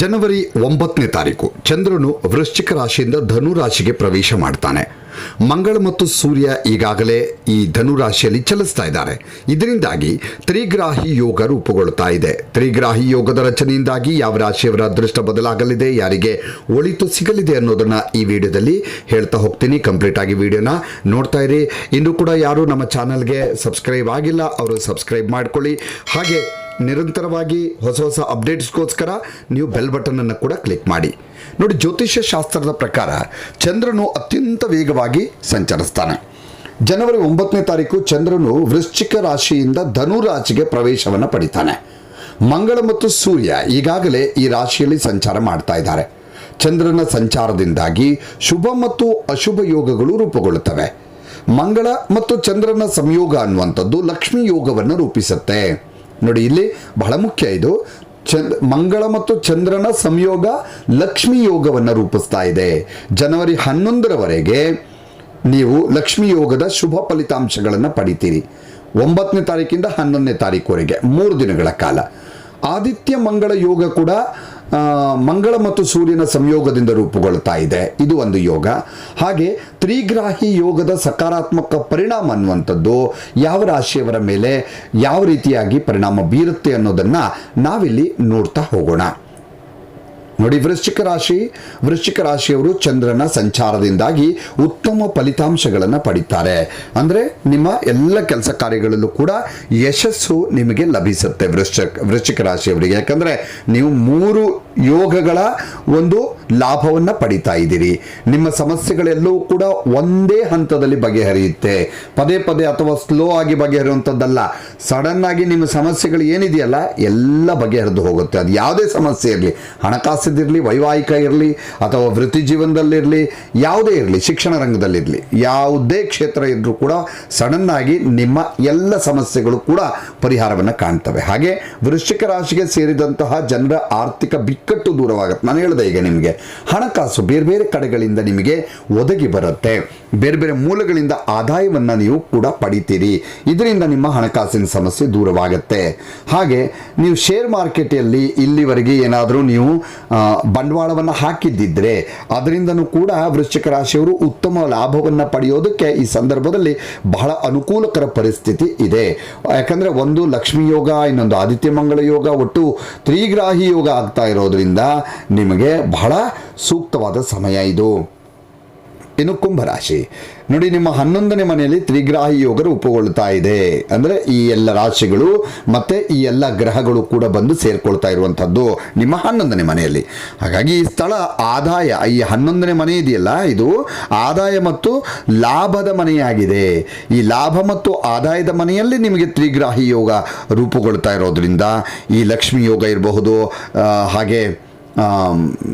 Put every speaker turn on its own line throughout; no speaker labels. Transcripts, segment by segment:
ಜನವರಿ ಒಂಬತ್ತನೇ ತಾರೀಕು ಚಂದ್ರನು ವೃಶ್ಚಿಕ ರಾಶಿಯಿಂದ ಧನು ರಾಶಿಗೆ ಪ್ರವೇಶ ಮಾಡ್ತಾನೆ. ಮಂಗಳ ಮತ್ತು ಸೂರ್ಯ ಈಗಾಗಲೇ ಈ ಧನು ರಾಶಿಯಲ್ಲಿ ಚಲಿಸ್ತಾ ಇದ್ದಾರೆ. ಇದರಿಂದಾಗಿ ತ್ರಿಗ್ರಾಹಿ ಯೋಗ ರೂಪುಗೊಳ್ಳುತ್ತಾ ಇದೆ. ತ್ರಿಗ್ರಾಹಿ ಯೋಗದ ರಚನೆಯಿಂದಾಗಿ ಯಾವ ರಾಶಿಯವರ ಅದೃಷ್ಟ ಬದಲಾಗಲಿದೆ, ಯಾರಿಗೆ ಒಳಿತು ಸಿಗಲಿದೆ ಅನ್ನೋದನ್ನು ಈ ವಿಡಿಯೋದಲ್ಲಿ ಹೇಳ್ತಾ ಹೋಗ್ತೀನಿ. ಕಂಪ್ಲೀಟ್ ಆಗಿ ವಿಡಿಯೋನ ನೋಡ್ತಾ ಇರಿ. ಇನ್ನು ಕೂಡ ಯಾರು ನಮ್ಮ ಚಾನಲ್ಗೆ ಸಬ್ಸ್ಕ್ರೈಬ್ ಆಗಿಲ್ಲ, ಅವರು ಸಬ್ಸ್ಕ್ರೈಬ್ ಮಾಡ್ಕೊಳ್ಳಿ. ಹಾಗೆ ನಿರಂತರವಾಗಿ ಹೊಸ ಹೊಸ ಅಪ್ಡೇಟ್ಸ್ಗೋಸ್ಕರ ನೀವು ಬೆಲ್ ಬಟನನ್ನು ಕೂಡ ಕ್ಲಿಕ್ ಮಾಡಿ. ನೋಡಿ, ಜ್ಯೋತಿಷ್ಯ ಶಾಸ್ತ್ರದ ಪ್ರಕಾರ ಚಂದ್ರನು ಅತ್ಯಂತ ವೇಗವಾಗಿ ಸಂಚರಿಸ್ತಾನೆ. ಜನವರಿ ಒಂಬತ್ತನೇ ತಾರೀಕು ಚಂದ್ರನು ವೃಶ್ಚಿಕ ರಾಶಿಯಿಂದ ಧನು ರಾಶಿಗೆ ಪ್ರವೇಶವನ್ನು ಪಡಿತಾನೆ. ಮಂಗಳ ಮತ್ತು ಸೂರ್ಯ ಈಗಾಗಲೇ ಈ ರಾಶಿಯಲ್ಲಿ ಸಂಚಾರ ಮಾಡ್ತಾ ಇದ್ದಾರೆ. ಚಂದ್ರನ ಸಂಚಾರದಿಂದಾಗಿ ಶುಭ ಮತ್ತು ಅಶುಭ ಯೋಗಗಳು ರೂಪುಗೊಳ್ಳುತ್ತವೆ. ಮಂಗಳ ಮತ್ತು ಚಂದ್ರನ ಸಂಯೋಗ ಅನ್ನುವಂಥದ್ದು ಲಕ್ಷ್ಮಿ ಯೋಗವನ್ನು ರೂಪಿಸುತ್ತೆ. ನೋಡಿ, ಇಲ್ಲಿ ಬಹಳ ಮುಖ್ಯ ಇದು. ಚಂದ್, ಮಂಗಳ ಮತ್ತು ಚಂದ್ರನ ಸಂಯೋಗ ಲಕ್ಷ್ಮಿ ಯೋಗವನ್ನು ರೂಪಿಸ್ತಾ ಇದೆ. ಜನವರಿ ಹನ್ನೊಂದರವರೆಗೆ ನೀವು ಲಕ್ಷ್ಮಿ ಯೋಗದ ಶುಭ ಫಲಿತಾಂಶಗಳನ್ನು ಪಡಿತೀರಿ. ಒಂಬತ್ತನೇ ತಾರೀಕಿಂದ ಹನ್ನೊಂದನೇ ತಾರೀಕುವರೆಗೆ ಮೂರು ದಿನಗಳ ಕಾಲ. ಆದಿತ್ಯ ಮಂಗಳ ಯೋಗ ಕೂಡ ಮಂಗಳ ಮತ್ತು ಸೂರ್ಯನ ಸಂಯೋಗದಿಂದ ರೂಪುಗೊಳ್ತಾ ಇದೆ. ಇದು ಒಂದು ಯೋಗ. ಹಾಗೆ ತ್ರಿಗ್ರಾಹಿ ಯೋಗದ ಸಕಾರಾತ್ಮಕ ಪರಿಣಾಮ ಅನ್ನುವಂಥದ್ದು ಯಾವ ರಾಶಿಯವರ ಮೇಲೆ ಯಾವ ರೀತಿಯಾಗಿ ಪರಿಣಾಮ ಬೀರುತ್ತೆ ಅನ್ನೋದನ್ನು ನಾವಿಲ್ಲಿ ನೋಡ್ತಾ ಹೋಗೋಣ. ನೋಡಿ, ವೃಶ್ಚಿಕ ರಾಶಿ, ವೃಶ್ಚಿಕ ರಾಶಿಯವರು ಚಂದ್ರನ ಸಂಚಾರದಿಂದಾಗಿ ಉತ್ತಮ ಫಲಿತಾಂಶಗಳನ್ನು ಪಡಿತಾರೆ. ಅಂದರೆ ನಿಮ್ಮ ಎಲ್ಲ ಕೆಲಸ ಕಾರ್ಯಗಳಲ್ಲೂ ಕೂಡ ಯಶಸ್ಸು ನಿಮಗೆ ಲಭಿಸುತ್ತೆ ವೃಶ್ಚಿಕ ವೃಶ್ಚಿಕ ರಾಶಿಯವರಿಗೆ. ಯಾಕಂದರೆ ನೀವು ಮೂರು ಯೋಗಗಳ ಒಂದು ಲಾಭವನ್ನು ಪಡಿತಾ ಇದ್ದೀರಿ. ನಿಮ್ಮ ಸಮಸ್ಯೆಗಳೆಲ್ಲವೂ ಕೂಡ ಒಂದೇ ಹಂತದಲ್ಲಿ ಬಗೆಹರಿಯುತ್ತೆ. ಪದೇ ಪದೇ ಅಥವಾ ಸ್ಲೋ ಆಗಿ ಬಗೆಹರಿಯುವಂಥದ್ದಲ್ಲ ಸಡನ್ ಆಗಿ ನಿಮ್ಮ ಸಮಸ್ಯೆಗಳು ಏನಿದೆಯಲ್ಲ, ಎಲ್ಲ ಬಗೆಹರಿದು ಹೋಗುತ್ತೆ. ಅದು ಯಾವುದೇ ಸಮಸ್ಯೆ ಇರಲಿ. ಹಣಕಾಸಿದಿರಲಿ ವೈವಾಹಿಕ ಇರಲಿ, ಅಥವಾ ವೃತ್ತಿ ಜೀವನದಲ್ಲಿರಲಿ, ಯಾವುದೇ ಇರಲಿ, ಶಿಕ್ಷಣ ರಂಗದಲ್ಲಿರಲಿ, ಯಾವುದೇ ಕ್ಷೇತ್ರ ಇದ್ದರೂ ಕೂಡ ಸಡನ್ನಾಗಿ ನಿಮ್ಮ ಎಲ್ಲ ಸಮಸ್ಯೆಗಳು ಕೂಡ ಪರಿಹಾರವನ್ನು ಕಾಣ್ತವೆ. ಹಾಗೆ ವೃಶ್ಚಿಕ ರಾಶಿಗೆ ಸೇರಿದಂತಹ ಜನರ ಆರ್ಥಿಕ ಬಿಕ್ಕಟ್ಟು ದೂರವಾಗುತ್ತೆ. ನಾನು ಹೇಳಿದೆ ಈಗ ನಿಮಗೆ. ಹಣಕಾಸು ಬೇರೆ ಬೇರೆ ಕಡೆಗಳಿಂದ ನಿಮಗೆ ಒದಗಿ ಬರುತ್ತೆ. ಬೇರೆ ಬೇರೆ ಮೂಲಗಳಿಂದ ಆದಾಯವನ್ನು ನೀವು ಕೂಡ ಪಡಿತೀರಿ. ಇದರಿಂದ ನಿಮ್ಮ ಹಣಕಾಸಿನ ಸಮಸ್ಯೆ ದೂರವಾಗುತ್ತೆ. ಹಾಗೆ ನೀವು ಶೇರ್ ಮಾರ್ಕೆಟಲ್ಲಿ ಇಲ್ಲಿವರೆಗೆ ಏನಾದರೂ ನೀವು ಬಂಡವಾಳವನ್ನು ಹಾಕಿದ್ದಿದ್ರೆ ಅದರಿಂದನೂ ಕೂಡ ವೃಶ್ಚಿಕ ರಾಶಿಯವರು ಉತ್ತಮ ಲಾಭವನ್ನು ಪಡೆಯೋದಕ್ಕೆ ಈ ಸಂದರ್ಭದಲ್ಲಿ ಬಹಳ ಅನುಕೂಲಕರ ಪರಿಸ್ಥಿತಿ ಇದೆ. ಯಾಕಂದರೆ ಒಂದು ಲಕ್ಷ್ಮಿ ಯೋಗ, ಇನ್ನೊಂದು ಆದಿತ್ಯ ಮಂಗಳ ಯೋಗ, ಒಟ್ಟು ತ್ರಿಗ್ರಾಹಿ ಯೋಗ ಆಗ್ತಾ ಇರೋದ್ರಿಂದ ನಿಮಗೆ ಬಹಳ ಸೂಕ್ತವಾದ ಸಮಯ ಇದು. ಇನ್ನು ಕುಂಭರಾಶಿ. ನೋಡಿ, ನಿಮ್ಮ ಹನ್ನೊಂದನೇ ಮನೆಯಲ್ಲಿ ತ್ರಿಗ್ರಾಹಿ ಯೋಗ ರೂಪುಗೊಳ್ತಾ ಇದೆ. ಅಂದರೆ ಈ ಎಲ್ಲ ರಾಶಿಗಳು ಮತ್ತೆ ಈ ಎಲ್ಲ ಗ್ರಹಗಳು ಕೂಡ ಬಂದು ಸೇರ್ಕೊಳ್ತಾ ಇರುವಂಥದ್ದು ನಿಮ್ಮ ಹನ್ನೊಂದನೇ ಮನೆಯಲ್ಲಿ. ಹಾಗಾಗಿ ಈ ಸ್ಥಳ ಆದಾಯ, ಈ ಹನ್ನೊಂದನೇ ಮನೆ ಇದೆಯಲ್ಲ, ಇದು ಆದಾಯ ಮತ್ತು ಲಾಭದ ಮನೆಯಾಗಿದೆ. ಈ ಲಾಭ ಮತ್ತು ಆದಾಯದ ಮನೆಯಲ್ಲಿ ನಿಮಗೆ ತ್ರಿಗ್ರಾಹಿ ಯೋಗ ರೂಪುಗೊಳ್ತಾ ಇರೋದ್ರಿಂದ ಈ ಲಕ್ಷ್ಮಿ ಯೋಗ ಇರಬಹುದು ಹಾಗೆ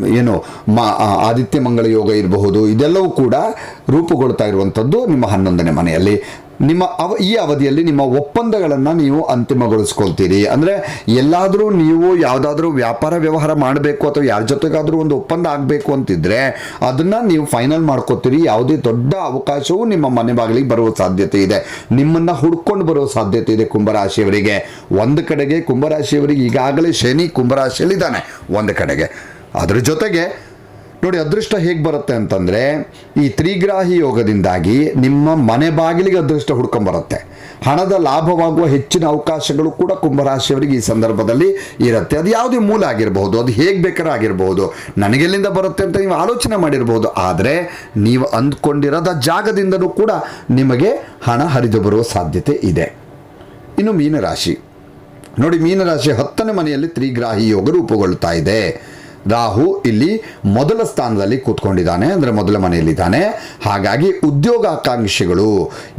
ಏನು ಮಾ ಆದಿತ್ಯ ಮಂಗಳ ಯೋಗ ಇರಬಹುದು ಇದೆಲ್ಲವೂ ಕೂಡ ರೂಪುಗೊಳ್ತಾ ಇರುವಂಥದ್ದು ನಿಮ್ಮ ಹನ್ನೊಂದನೇ ಮನೆಯಲ್ಲಿ. ನಿಮ್ಮ ಅವ, ಈ ಅವಧಿಯಲ್ಲಿ ನಿಮ್ಮ ಒಪ್ಪಂದಗಳನ್ನು ನೀವು ಅಂತಿಮಗೊಳಿಸ್ಕೊಳ್ತೀರಿ. ಅಂದರೆ ಎಲ್ಲಾದರೂ ನೀವು ಯಾವುದಾದ್ರೂ ವ್ಯಾಪಾರ ವ್ಯವಹಾರ ಮಾಡಬೇಕು ಅಥವಾ ಯಾರ ಜೊತೆಗಾದರೂ ಒಂದು ಒಪ್ಪಂದ ಆಗಬೇಕು ಅಂತಿದ್ರೆ ಅದನ್ನು ನೀವು ಫೈನಲ್ ಮಾಡ್ಕೋತೀರಿ. ಯಾವುದೇ ದೊಡ್ಡ ಅವಕಾಶವೂ ನಿಮ್ಮ ಮನೆ ಬಾಗಿಲಿಗೆ ಬರುವ ಸಾಧ್ಯತೆ ಇದೆ. ನಿಮ್ಮನ್ನು ಹುಡ್ಕೊಂಡು ಬರೋ ಸಾಧ್ಯತೆ ಇದೆ ಕುಂಭರಾಶಿಯವರಿಗೆ. ಒಂದು ಕಡೆಗೆ ಕುಂಭರಾಶಿಯವರಿಗೆ ಈಗಾಗಲೇ ಶನಿ ಕುಂಭರಾಶಿಯಲ್ಲಿದ್ದಾನೆ. ಒಂದು ಕಡೆಗೆ. ಅದರ ಜೊತೆಗೆ ನೋಡಿ, ಅದೃಷ್ಟ ಹೇಗೆ ಬರುತ್ತೆ ಅಂತಂದರೆ, ಈ ತ್ರಿಗ್ರಾಹಿ ಯೋಗದಿಂದಾಗಿ ನಿಮ್ಮ ಮನೆ ಬಾಗಿಲಿಗೆ ಅದೃಷ್ಟ ಹುಡ್ಕೊಂಬರುತ್ತೆ. ಹಣದ ಲಾಭವಾಗುವ ಹೆಚ್ಚಿನ ಅವಕಾಶಗಳು ಕೂಡ ಕುಂಭರಾಶಿಯವರಿಗೆ ಈ ಸಂದರ್ಭದಲ್ಲಿ ಇರುತ್ತೆ. ಅದು ಯಾವುದೇ ಮೂಲ ಆಗಿರಬಹುದು, ಅದು ಹೇಗೆ ಬೇಕಾದ್ರೂ ಆಗಿರಬಹುದು, ನನಗೆಲ್ಲಿಂದ ಬರುತ್ತೆ ಅಂತ ನೀವು ಆಲೋಚನೆ ಮಾಡಿರ್ಬೋದು ಆದರೆ, ನೀವು ಅಂದ್ಕೊಂಡಿರದ ಜಾಗದಿಂದಲೂ ಕೂಡ ನಿಮಗೆ ಹಣ ಹರಿದು ಬರುವ ಸಾಧ್ಯತೆ ಇದೆ. ಇನ್ನು ಮೀನರಾಶಿ. ನೋಡಿ, ಮೀನರಾಶಿ ಹತ್ತನೇ ಮನೆಯಲ್ಲಿ ತ್ರಿಗ್ರಾಹಿ ಯೋಗ ರೂಪುಗೊಳ್ತಾ ಇದೆ. ರಾಹು ಇಲ್ಲಿ ಮೊದಲ ಸ್ಥಾನದಲ್ಲಿ ಕೂತ್ಕೊಂಡಿದ್ದಾನೆ, ಅಂದರೆ ಮೊದಲ ಮನೆಯಲ್ಲಿದ್ದಾನೆ. ಹಾಗಾಗಿ ಉದ್ಯೋಗಾಕಾಂಕ್ಷಿಗಳು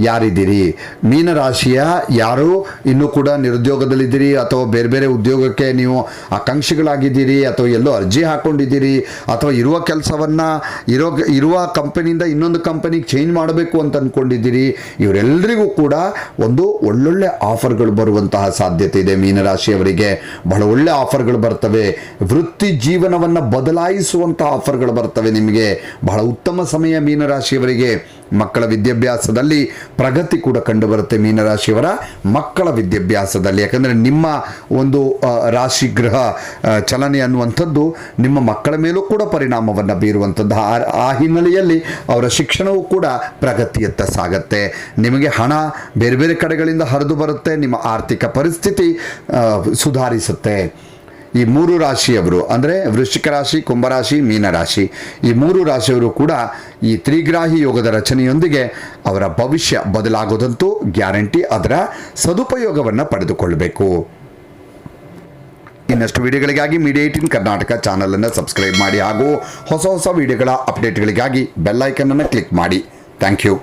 ಯಾರಿದ್ದೀರಿ? ಮೀನರಾಶಿಯ ಯಾರು? ಇನ್ನೂ ಕೂಡ ನಿರುದ್ಯೋಗದಲ್ಲಿದ್ದೀರಿ ಅಥವಾ ಬೇರೆ ಬೇರೆ ಉದ್ಯೋಗಕ್ಕೆ ನೀವು ಆಕಾಂಕ್ಷಿಗಳಾಗಿದ್ದೀರಿ ಅಥವಾ ಎಲ್ಲೋ ಅರ್ಜಿ ಹಾಕೊಂಡಿದ್ದೀರಿ ಅಥವಾ ಇರುವ ಕೆಲಸವನ್ನು, ಇರೋ, ಇರುವ ಕಂಪನಿಯಿಂದ ಇನ್ನೊಂದು ಕಂಪನಿಗೆ ಚೇಂಜ್ ಮಾಡಬೇಕು ಅಂತ ಅಂದ್ಕೊಂಡಿದ್ದೀರಿ ಇವರೆಲ್ಲರಿಗೂ ಕೂಡ ಒಂದು ಒಳ್ಳೊಳ್ಳೆ ಆಫರ್ಗಳು ಬರುವಂತಹ ಸಾಧ್ಯತೆ ಇದೆ ಮೀನರಾಶಿಯವರಿಗೆ. ಬಹಳ ಒಳ್ಳೆ ಆಫರ್ಗಳು ಬರ್ತವೆ. ವೃತ್ತಿ ಜೀವನವನ್ನು ಬದಲಾಯಿಸುವಂಥ ಆಫರ್ಗಳು ಬರ್ತವೆ ನಿಮಗೆ. ಬಹಳ ಉತ್ತಮ ಸಮಯ ಮೀನರಾಶಿಯವರಿಗೆ. ಮಕ್ಕಳ ವಿದ್ಯಾಭ್ಯಾಸದಲ್ಲಿ ಪ್ರಗತಿ ಕೂಡ ಕಂಡುಬರುತ್ತೆ ಮೀನರಾಶಿಯವರ ಮಕ್ಕಳ ವಿದ್ಯಾಭ್ಯಾಸದಲ್ಲಿ. ಯಾಕಂದರೆ ನಿಮ್ಮ ಒಂದು ರಾಶಿ ಗ್ರಹ ಚಲನೆ ಅನ್ನುವಂಥದ್ದು ನಿಮ್ಮ ಮಕ್ಕಳ ಮೇಲೂ ಕೂಡ ಪರಿಣಾಮವನ್ನು ಬೀರುವಂಥದ್ದು. ಆ- ಆ ಹಿನ್ನೆಲೆಯಲ್ಲಿ ಅವರ ಶಿಕ್ಷಣವೂ ಕೂಡ ಪ್ರಗತಿಯತ್ತ ಸಾಗತ್ತೆ. ನಿಮಗೆ ಹಣ ಬೇರೆ ಬೇರೆ ಕಡೆಗಳಿಂದ ಹರಿದು ಬರುತ್ತೆ. ನಿಮ್ಮ ಆರ್ಥಿಕ ಪರಿಸ್ಥಿತಿ ಸುಧಾರಿಸುತ್ತೆ. ಈ ಮೂರು ರಾಶಿಯವರು, ಅಂದರೆ ವೃಶ್ಚಿಕ ರಾಶಿ ಕುಂಭರಾಶಿ ಮೀನರಾಶಿ ಈ ಮೂರು ರಾಶಿಯವರು ಕೂಡ ಈ ತ್ರಿಗ್ರಾಹಿ ಯೋಗದ ರಚನೆಯೊಂದಿಗೆ ಅವರ ಭವಿಷ್ಯ ಬದಲಾಗೋದಂತೂ ಗ್ಯಾರಂಟಿ ಅದರ ಸದುಪಯೋಗವನ್ನು ಪಡೆದುಕೊಳ್ಳಬೇಕು. ಇನ್ನಷ್ಟು ವಿಡಿಯೋಗಳಿಗಾಗಿ ಮೀಡಿಯಾ ಏಟಿನ್ ಕರ್ನಾಟಕ ಚಾನಲನ್ನು ಸಬ್ಸ್ಕ್ರೈಬ್ ಮಾಡಿ ಹಾಗೂ ಹೊಸ ಹೊಸ ವಿಡಿಯೋಗಳ ಅಪ್ಡೇಟ್ಗಳಿಗಾಗಿ ಬೆಲ್ಲೈಕನನ್ನು ಕ್ಲಿಕ್ ಮಾಡಿ. Thank you.